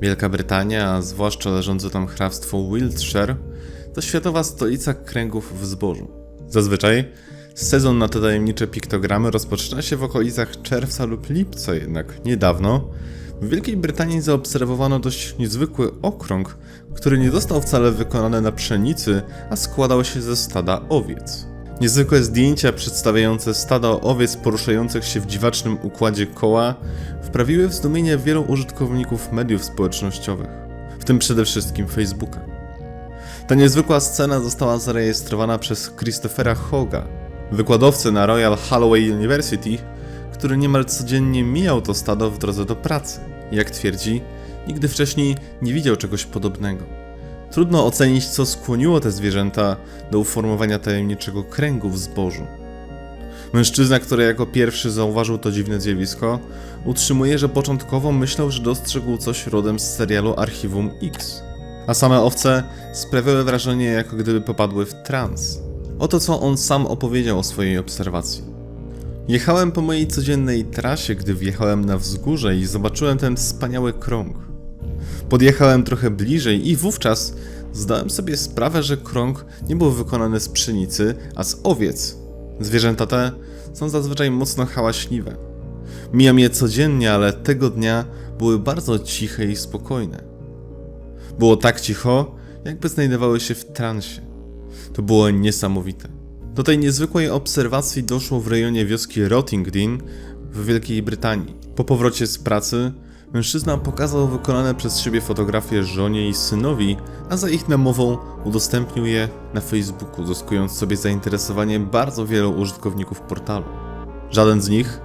Wielka Brytania, a zwłaszcza leżące tam hrabstwo Wiltshire, to światowa stolica kręgów w zbożu. Zazwyczaj sezon na te tajemnicze piktogramy rozpoczyna się w okolicach czerwca lub lipca, jednak niedawno w Wielkiej Brytanii zaobserwowano dość niezwykły okrąg, który nie został wcale wykonany na pszenicy, a składał się ze stada owiec. Niezwykłe zdjęcia przedstawiające stada owiec poruszających się w dziwacznym układzie koła wprawiły w zdumienie wielu użytkowników mediów społecznościowych, w tym przede wszystkim Facebooka. Ta niezwykła scena została zarejestrowana przez Christophera Hoga, wykładowcę na Royal Holloway University, który niemal codziennie mijał to stado w drodze do pracy. Jak twierdzi, nigdy wcześniej nie widział czegoś podobnego. Trudno ocenić, co skłoniło te zwierzęta do uformowania tajemniczego kręgu w zbożu. Mężczyzna, który jako pierwszy zauważył to dziwne zjawisko, utrzymuje, że początkowo myślał, że dostrzegł coś rodem z serialu Archiwum X, a same owce sprawiały wrażenie, jako gdyby popadły w trans. Oto co on sam opowiedział o swojej obserwacji. Jechałem po mojej codziennej trasie, gdy wjechałem na wzgórze i zobaczyłem ten wspaniały krąg. Podjechałem trochę bliżej i wówczas zdałem sobie sprawę, że krąg nie był wykonany z pszenicy, a z owiec. Zwierzęta te są zazwyczaj mocno hałaśliwe. Mijam je codziennie, ale tego dnia były bardzo ciche i spokojne. Było tak cicho, jakby znajdowały się w transie. To było niesamowite. Do tej niezwykłej obserwacji doszło w rejonie wioski Rottingdean w Wielkiej Brytanii. Po powrocie z pracy mężczyzna pokazał wykonane przez siebie fotografie żonie i synowi, a za ich namową udostępnił je na Facebooku, zyskując sobie zainteresowanie bardzo wielu użytkowników portalu. Żaden z nich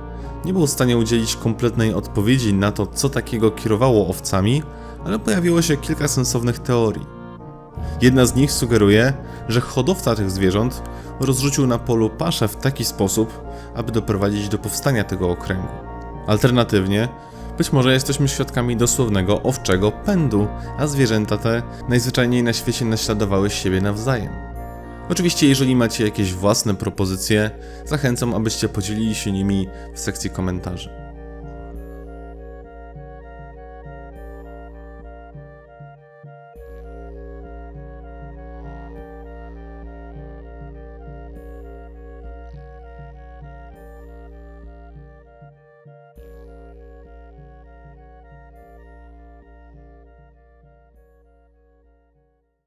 nie był w stanie udzielić kompletnej odpowiedzi na to, co takiego kierowało owcami, ale pojawiło się kilka sensownych teorii. Jedna z nich sugeruje, że hodowca tych zwierząt rozrzucił na polu paszę w taki sposób, aby doprowadzić do powstania tego okręgu. Alternatywnie, być może jesteśmy świadkami dosłownego owczego pędu, a zwierzęta te najzwyczajniej na świecie naśladowały siebie nawzajem. Oczywiście, jeżeli macie jakieś własne propozycje, zachęcam, abyście podzielili się nimi w sekcji komentarzy.